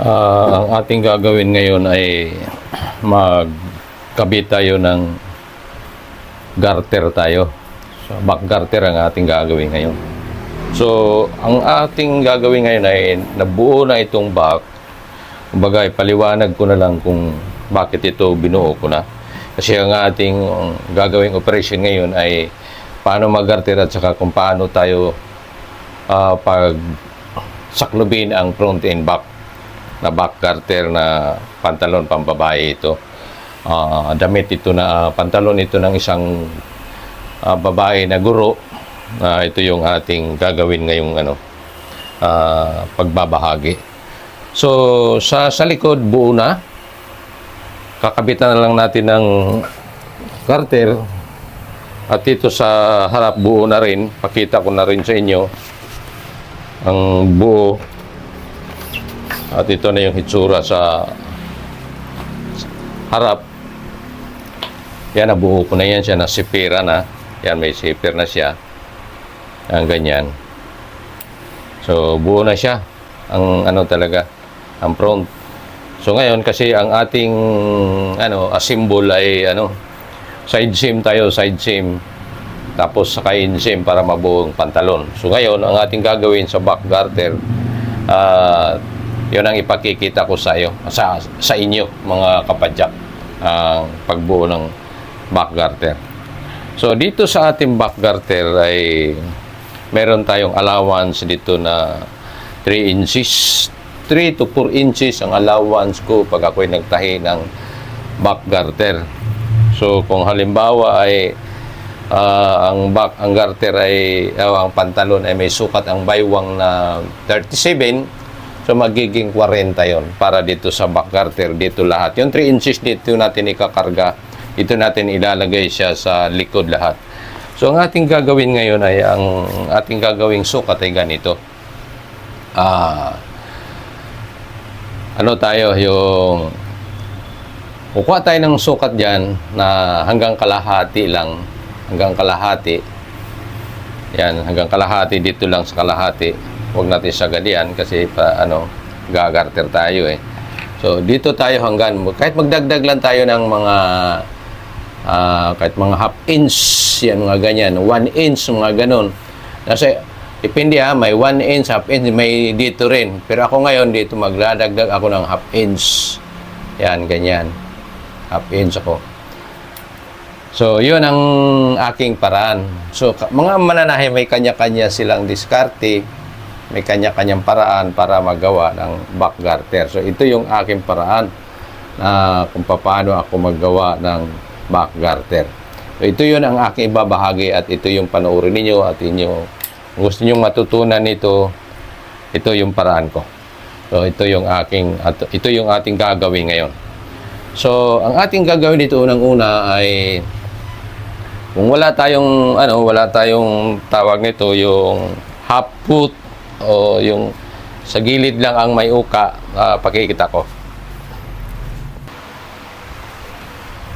Ah, ang ating gagawin ngayon ay magkabit tayo ng garter tayo. So, back garter ang ating gagawin ngayon. So, ang ating gagawin ngayon ay nabuo na itong back. Kumbaga, paliwanag ko na lang kung bakit ito binuo ko na. Kasi ang ating gagawing operation ngayon ay paano mag-garter at saka kung paano tayo ah, pag saklubin ang front and back na back garter na pantalon pambabae ito. Ah, damit ito na ah, pantalon ito ng isang ah, babae na guro. na ito yung ating gagawin ngayong ano ah, pagbabahagi. So sa sa likod buo na. Kakabitan na lang natin ng garter at dito sa harap buo na rin. Pakita ko na rin sa inyo ang buo at ito na yung hitsura sa harap. Yan, nabuo ko na yan siya. Nasipira na. Yan, may sipir na siya. Ang ganyan. So, buo na siya. Ang ano talaga, ang front. So, ngayon, kasi ang ating ano, a symbol ay ano, side seam tayo, side seam. Tapos saka inseam para mabuong pantalon. So, ngayon, ang ating gagawin sa back garter, ah, yun ang ipakikita ko sa iyo, sa, sa inyo, mga kapadyak, ang pagbuo ng back garter. So, dito sa ating back garter ay meron tayong allowance dito na 3 inches. 3 to 4 inches ang allowance ko pag ako'y nagtahi ng back garter. So, kung halimbawa ay ah, ang back, ang garter ay, ah, ang pantalon ay may sukat ang baywang na 37, So magiging 40 yon para dito sa back garter, dito lahat. Yung 3 inches dito natin ikakarga, ito natin ilalagay siya sa likod lahat. So ang ating gagawin ngayon ay ang ating gagawing sukat ay ganito. Ah, ano tayo yung kukuha tayo ng sukat diyan na hanggang kalahati lang, hanggang kalahati. Yan, hanggang kalahati dito lang sa kalahati huwag natin sagadian kasi pa, ano, gagarter tayo eh. So, dito tayo hanggang, kahit magdagdag lang tayo ng mga, ah, kahit mga half inch, yan mga ganyan, one inch, mga ganun. Kasi, depende ha, may one inch, half inch, may dito rin. Pero ako ngayon, dito magdadagdag ako ng half inch. Yan, ganyan. Half inch ako. So, yun ang aking paraan. So, mga mananahe, may kanya-kanya silang diskarte may kanya-kanyang paraan para magawa ng back garter. So ito yung aking paraan na kung paano ako maggawa ng back garter. So ito yun ang aking ibabahagi at ito yung panoorin ninyo at inyo gusto niyo matutunan nito, ito yung paraan ko. So ito yung aking ito yung ating gagawin ngayon. So ang ating gagawin dito unang-una ay kung wala tayong ano, wala tayong tawag nito yung half foot o yung sa gilid lang ang may uka, ah, pakikita ko.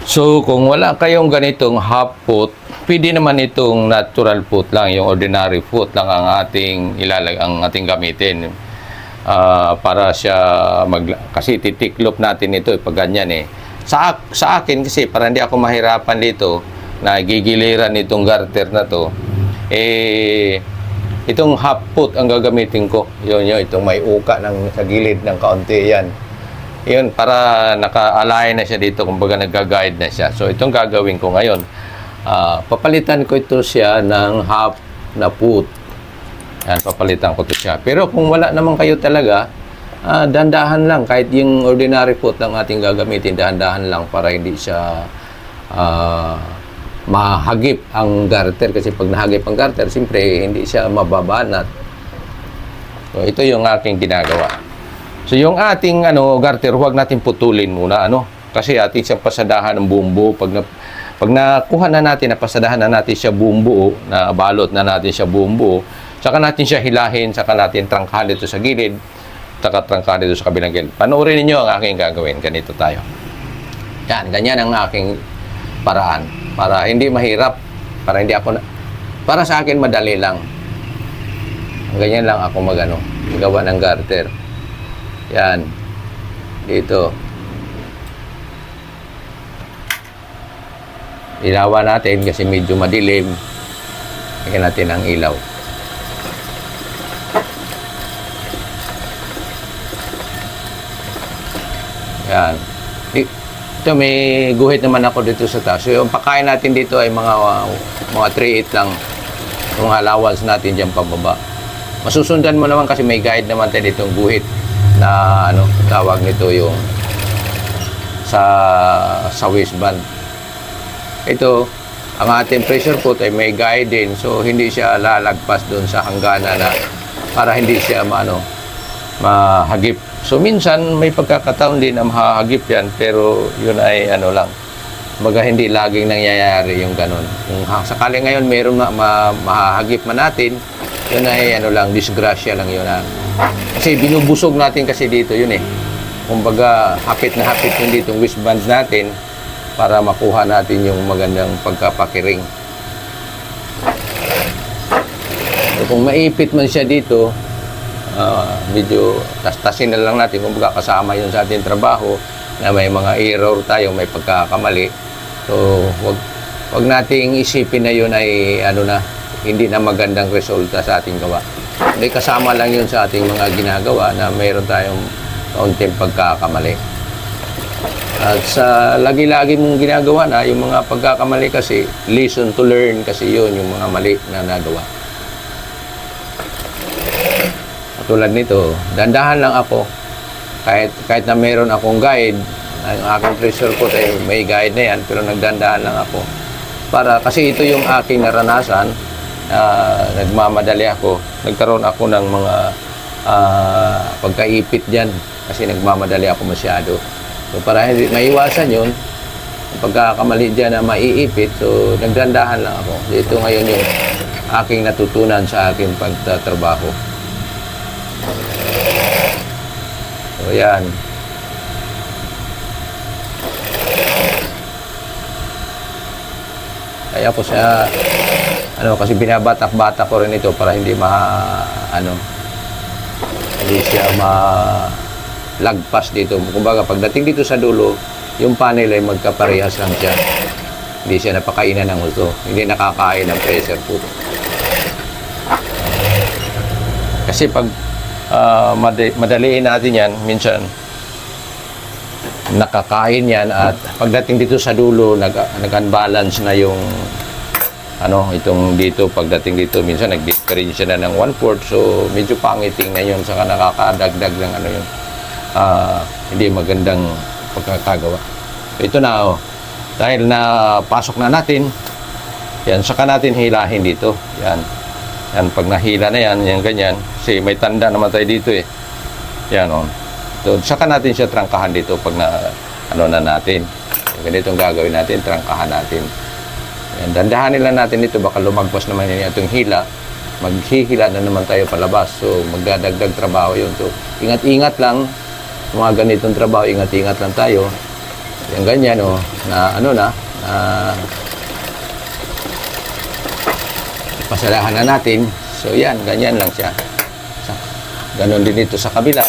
So, kung wala kayong ganitong half foot, pwede naman itong natural foot lang, yung ordinary foot lang ang ating ilalag ang ating gamitin. Ah, para siya mag kasi titiklop natin ito eh, pag ganyan eh. Sa sa akin kasi para hindi ako mahirapan dito na gigiliran itong garter na to eh itong half foot ang gagamitin ko. Yun yun, itong may uka ng sa gilid ng kaunti yan. Yun, para naka-align na siya dito, kumbaga nag-guide na siya. So, itong gagawin ko ngayon, ah, papalitan ko ito siya ng half na foot. Yan, papalitan ko ito siya. Pero kung wala naman kayo talaga, ah, dandahan lang. Kahit yung ordinary foot lang ating gagamitin, dahan-dahan lang para hindi siya ah, mahagip ang garter. Kasi pag nahagip ang garter, siyempre hindi siya mababanat. So, ito yung aking ginagawa. So yung ating ano garter, huwag natin putulin muna ano kasi ating siyang pasadahan ng buong buo pag na, pag nakuha na natin napasadahan na natin siya buong buo, na balot na natin siya buong buo, saka natin siya hilahin, saka natin trangkahan dito sa gilid, saka trangkahan dito sa kabilang gilid. Panoorin niyo ang aking gagawin. Ganito tayo. Yan, ganyan ang aking paraan para hindi mahirap, para hindi ako na, para sa akin madali lang. Ganyan lang ako magano, gawa ng garter. Yan. dito. Ilawan natin kasi medyo madilim. Lagyan natin ang ilaw. Yan. I- Ito may guhit naman ako dito sa taas. So, yung pagkain natin dito ay mga mga 3-8 lang. Yung allowance natin diyan pababa. Masusundan mo naman kasi may guide naman tayo ditong guhit na ano tawag nito yung sa sa waistband. Ito, ang ating pressure foot ay may guide din. So, hindi siya lalagpas doon sa hangganan na para hindi siya maano, mahagip. So, minsan may pagkakataon din na mahagip yan. Pero, yun ay ano lang. Baga hindi laging nangyayari yung ganun. Kung sakali ngayon mayroon ma, ma, mahahagip man natin, yun ay ano lang, disgrasya lang yun. Ha. Kasi binubusog natin kasi dito yun eh. Kumbaga, hapit na hapit yun dito yung wristbands natin para makuha natin yung magandang pagkapakiring. So, kung maipit man siya dito, ah, medyo tas-tasin na lang natin. Kumbaga, kasama yun sa ating trabaho na may mga error tayo, may pagkakamali. So, wag wag nating isipin na yun ay ano na, hindi na magandang resulta sa ating gawa. Hindi kasama lang yun sa ating mga ginagawa na mayroon tayong kaunting pagkakamali. At sa lagi-lagi mong ginagawa na, yung mga pagkakamali kasi, lesson to learn kasi yun, yung mga mali na nagawa. Tulad nito, dandahan lang ako. Kahit, kahit na mayroon akong guide, ang aking pressure ko ay may guide na yan, pero nagdandahan lang ako. Para, kasi ito yung aking naranasan, ah, nagmamadali ako. Nagkaroon ako ng mga ah, pagkaipit dyan kasi nagmamadali ako masyado. So para hindi maiwasan yun, pagkakamali dyan na maiipit, so nagdandahan lang ako. Ito ngayon yung aking natutunan sa aking pagtatrabaho. So yan. Kaya ko siya, ano, kasi binabatak-batak ko rin ito para hindi ma, ano, hindi siya ma lagpas dito. Kumbaga, pagdating dito sa dulo, yung panel ay magkaparehas lang siya. Hindi siya napakainan ng gusto. Hindi nakakain ng pressure food. Kasi pag ah, mad- madaliin natin yan, minsan nakakain yan at pagdating dito sa dulo, nag, nag-unbalance na yung ano, itong dito, pagdating dito, minsan nag-difference na ng one-fourth. So, medyo pangiting na yun. Saka nakakadagdag ng ano yun. ah, hindi magandang pagkakagawa. Ito na, oh. Dahil na pasok na natin, yan, saka natin hilahin dito. Yan. Yan, pag nahila na yan, yan ganyan. Kasi may tanda naman tayo dito eh. Yan, oh. So, saka natin siya trangkahan dito pag na, ano na natin. Ganitong gagawin natin, trangkahan natin. Yan, dandahanin lang natin ito, baka lumagpas naman yung itong hila. Maghihila na naman tayo palabas. So, magdadagdag trabaho yun. So, ingat-ingat lang. Mga ganitong trabaho, ingat-ingat lang tayo. Yan ganyan, oh, na ano na, na pasalahan na natin. So, yan, ganyan lang siya. Sa- Ganon din dito sa kabila.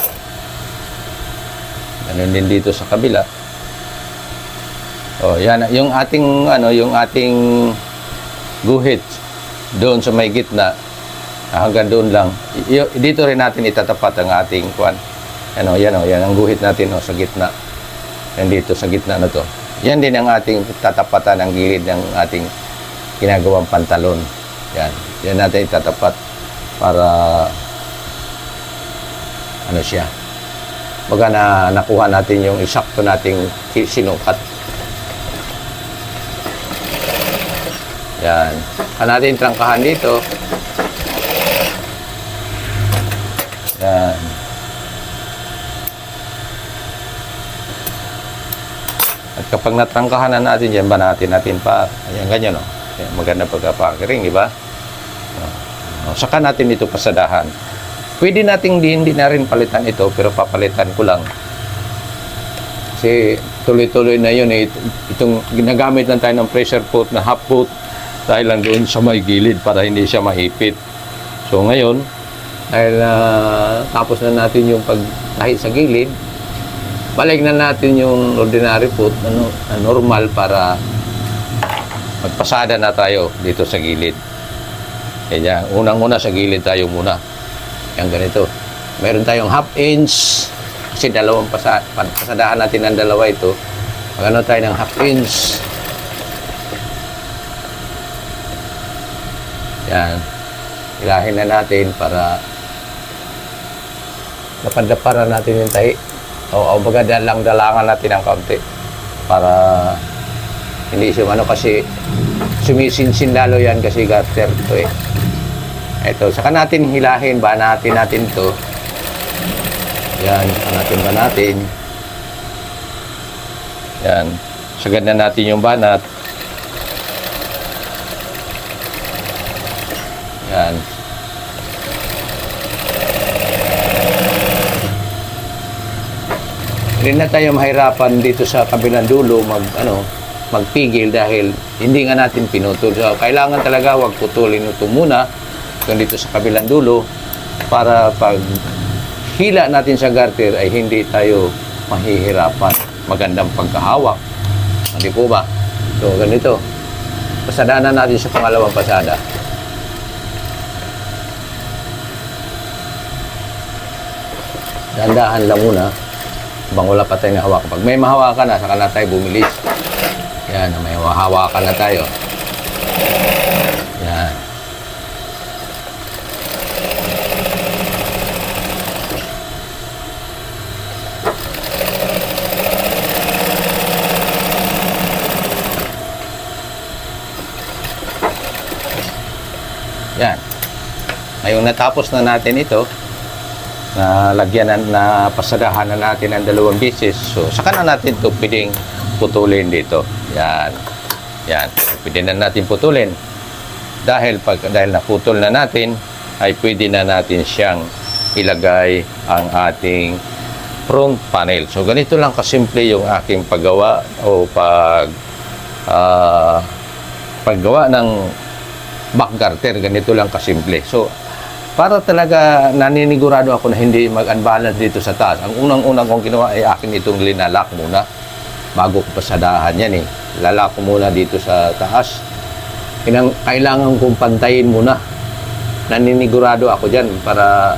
Ganon din dito sa kabila. Oh, yan yung ating ano, yung ating guhit doon sa may gitna ah, hanggang doon lang. Y- dito rin natin itatapat ang ating kwan. Ano, yan oh, yan ang guhit natin oh, sa gitna. Yan dito sa gitna na to. Yan din ang ating tatapatan ang gilid ng ating ginagawang pantalon. Yan. Yan natin itatapat para ano siya. Baga na nakuha natin yung isakto nating sinukat. Yan. Saka natin trangkahan dito. Yan. At kapag natrangkahan na natin dyan, banatin natin pa. Ayan, ganyan o. Ayan, maganda pagkapakiring, di ba? O, saka natin ito pasadahan. Pwede nating di, hindi na rin palitan ito, pero papalitan ko lang. Kasi tuloy-tuloy na yun eh. Itong ginagamit lang tayo ng pressure foot na half foot dahil lang doon sa may gilid para hindi siya mahipit. So ngayon, dahil ah, tapos na natin yung pagtahit sa gilid, balik na natin yung ordinary foot, ano, na normal para magpasada na tayo dito sa gilid. Kaya unang-una sa gilid tayo muna. Yan ganito. Meron tayong half inch kasi dalawang pasa, pasadahan natin ng dalawa ito. Magano tayo ng half inch. Yan. Ilahin na natin para napandaparan natin yung tahi. O, o baga dalang dalangan natin ng kaunti para hindi siya ano kasi sumisinsin lalo yan kasi garter to eh. Ito, saka natin hilahin, banatin natin to. Yan, saka natin banatin. Yan. Sagad na natin yung banat. Yan. Hindi na tayo mahirapan dito sa kabilang dulo mag ano magpigil dahil hindi nga natin pinutol. So, kailangan talaga wag putulin ito muna dito sa kabilang dulo para pag hila natin sa garter ay hindi tayo mahihirapan. Magandang pagkahawak. Hindi po ba? So, ganito. Pasadaan na natin sa pangalawang pasada. Dahan-dahan lang muna. Bang wala pa tayong hawak. Pag may mahawakan na, saka na tayo bumilis. Yan, may mahawakan na tayo. Yan. Yan. Ngayong natapos na natin ito, na lagyan na, na pasadahan na natin ng dalawang bisis. So, saka na natin ito pwedeng putulin dito. Yan. Yan. Pwede na natin putulin. Dahil pag dahil naputol na natin, ay pwede na natin siyang ilagay ang ating front panel. So, ganito lang kasimple yung aking paggawa o pag ah, paggawa ng back garter. Ganito lang kasimple. So, para talaga naninigurado ako na hindi mag-unbalance dito sa taas. Ang unang-unang kong ginawa ay akin itong linalak muna bago ko pasadahan yan eh. Lalak ko muna dito sa taas. Kinang, kailangan kong pantayin muna. Naninigurado ako dyan para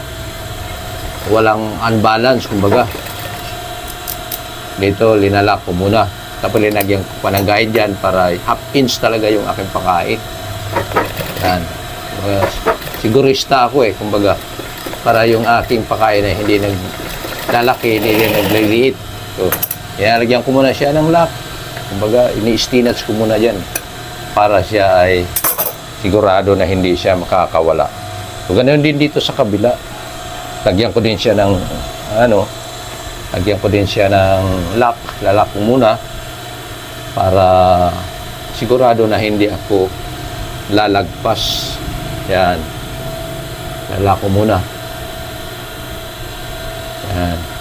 walang unbalance, kumbaga. Dito, linalak ko muna. Tapos linagyan ko pa ng guide dyan para half inch talaga yung aking pakain. Yan. Sigurista ako eh, kumbaga. Para yung aking pakain ay hindi naglalaki, hindi nagliliit. So, Ilalagyan ko muna siya ng lock. Kumbaga, ini-stinats ko muna dyan para siya ay sigurado na hindi siya makakawala. So, ganoon din dito sa kabila. Lagyan ko din siya ng, ano, lagyan ko din siya ng lock. Lalak ko muna para sigurado na hindi ako lalagpas. Yan. Lalak ko muna. Yan.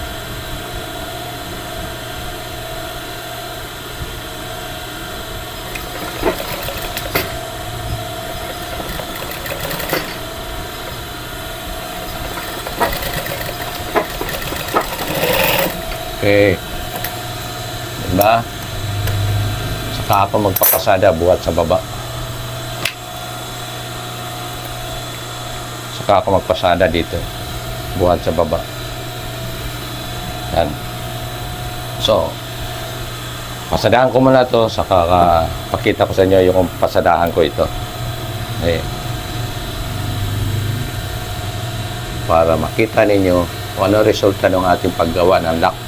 Okay. Diba? Saka ako magpapasada buhat sa baba. Saka ako magpasada dito. Buhat sa baba. Yan. So, pasadahan ko muna to saka uh, pakita ko sa inyo yung pasadahan ko ito. Eh, para makita ninyo kung ano resulta ng ating paggawa ng lock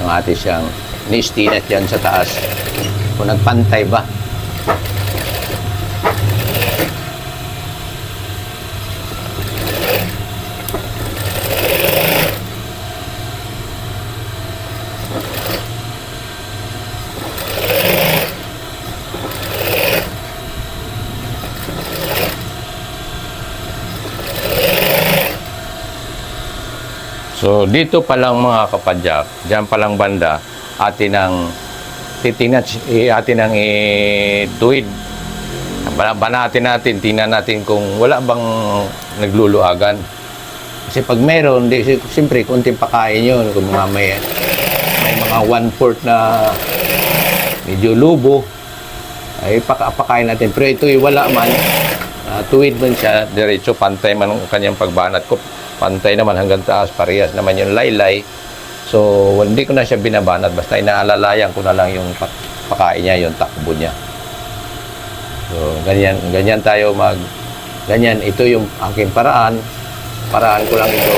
yung ating siyang ni-stinat yan sa taas. Kung nagpantay ba So, dito pa lang mga kapadyak, dyan pa lang banda, atin ang titingnan, atin ang ituwid. Banatin natin, tingnan natin kung wala bang nagluluagan. Kasi pag meron, di, siyempre, kunting pakain yun. Kung mga may, mga one-fourth na medyo lubo, ay paka pakain natin. Pero ito ay wala man, ah, tuwid man siya, diretso, pantay man ang kanyang pagbanat ko. Pantay naman hanggang taas, parehas naman yung laylay. So, hindi ko na siya binabanat, basta inaalalayan ko na lang yung pak- pakain niya, yung takbo niya. So, ganyan, ganyan tayo mag, ganyan, ito yung aking paraan. Paraan ko lang ito.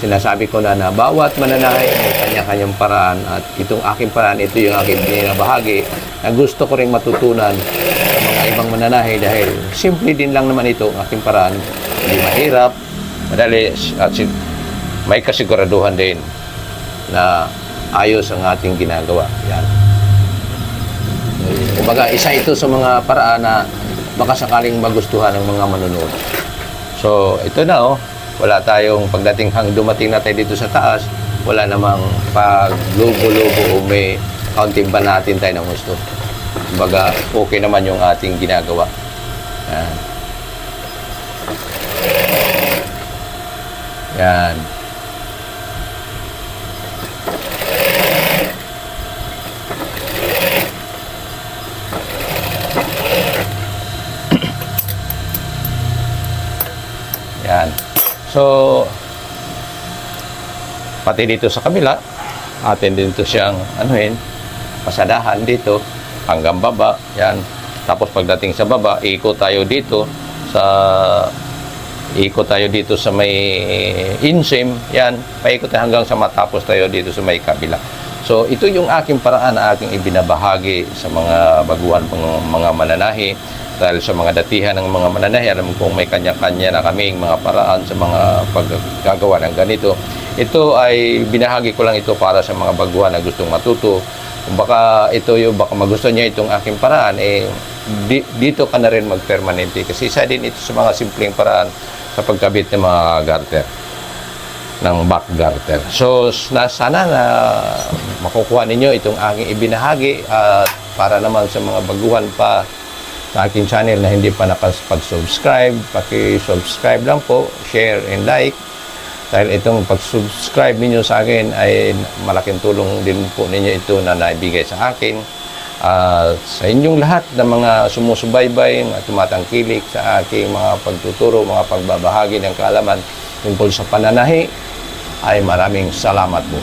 Sinasabi ko na na bawat mananahay may kanya-kanyang paraan at itong aking paraan, ito yung aking binabahagi na gusto ko rin matutunan sa mga ibang mananahay dahil simple din lang naman ito ang aking paraan. Hindi mahirap, madali at may kasiguraduhan din na ayos ang ating ginagawa. Yan. Kumbaga, isa ito sa mga paraan na baka sakaling magustuhan ng mga manunood. So, ito na oh. Wala tayong pagdating hang dumating na tayo dito sa taas, wala namang pag lubo-lubo o may kaunting ba natin tayo ng gusto. Kumbaga, okay naman yung ating ginagawa. Yan. Yan. Yan. So, pati dito sa kabila, atin din to siyang anuhin, pasadahan dito hanggang baba. Yan. Tapos pagdating sa baba, ikot tayo dito sa ikot tayo dito sa may insim. Yan. Paikot tayo hanggang sa matapos tayo dito sa may kabila. So, ito yung aking paraan na aking ibinabahagi sa mga baguhan mga, mga mananahi dahil sa mga datihan ng mga mananahi, alam kong may kanya-kanya na kaming mga paraan sa mga paggagawa ng ganito. Ito ay binahagi ko lang ito para sa mga baguhan na gustong matuto. Kung baka ito yung baka magustuhan niya itong aking paraan, eh di- dito ka na rin magpermanente kasi isa din ito sa mga simpleng paraan sa pagkabit ng mga garter ng back garter. So, na, sana na makukuha ninyo itong aking ibinahagi at para naman sa mga baguhan pa sa aking channel na hindi pa nakapag-subscribe, paki-subscribe lang po, share and like. Dahil itong pag-subscribe ninyo sa akin ay malaking tulong din po ninyo ito na naibigay sa akin. At sa inyong lahat na mga sumusubaybay, mga tumatangkilik sa aking mga pagtuturo, mga pagbabahagi ng kaalaman tungkol sa pananahi, ay maraming salamat po.